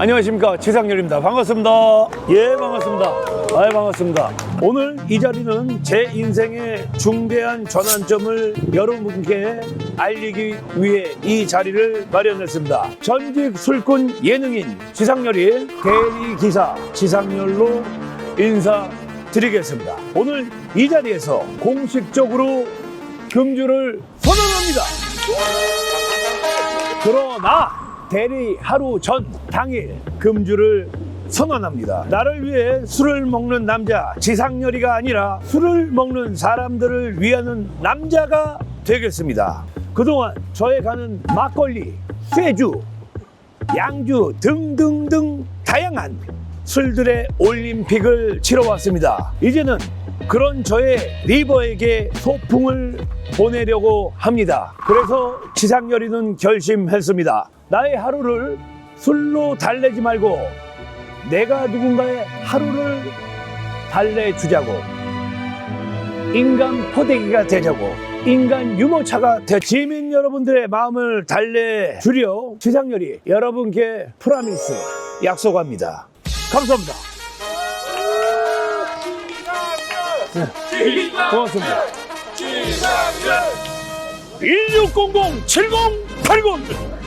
안녕하십니까. 지상렬입니다. 반갑습니다. 예 반갑습니다. 아 반갑습니다. 오늘 이 자리는 제 인생의 중대한 전환점을 여러분께 알리기 위해 이 자리를 마련했습니다. 전직 술꾼 예능인 지상렬이 대리 기사 지상렬로 인사드리겠습니다. 오늘 이 자리에서 공식적으로 금주를 선언합니다. 그러나 대리 하루 전 당일 금주를 선언합니다. 나를 위해 술을 먹는 남자 지상렬이가 아니라 술을 먹는 사람들을 위하는 남자가 되겠습니다. 그동안 저에 가는 막걸리, 쇠주, 양주 등등등 다양한 술들의 올림픽을 치러왔습니다. 이제는 그런 저의 리버에게 소풍을 보내려고 합니다. 그래서 지상렬이는 결심했습니다. 나의 하루를 술로 달래지 말고 내가 누군가의 하루를 달래주자고 인간 포대기가 되자고 인간 유모차가 되 지민 여러분들의 마음을 달래주려 지상렬이 여러분께 프라미스 약속합니다. 감사합니다. 네, 고맙습니다. 1600 7080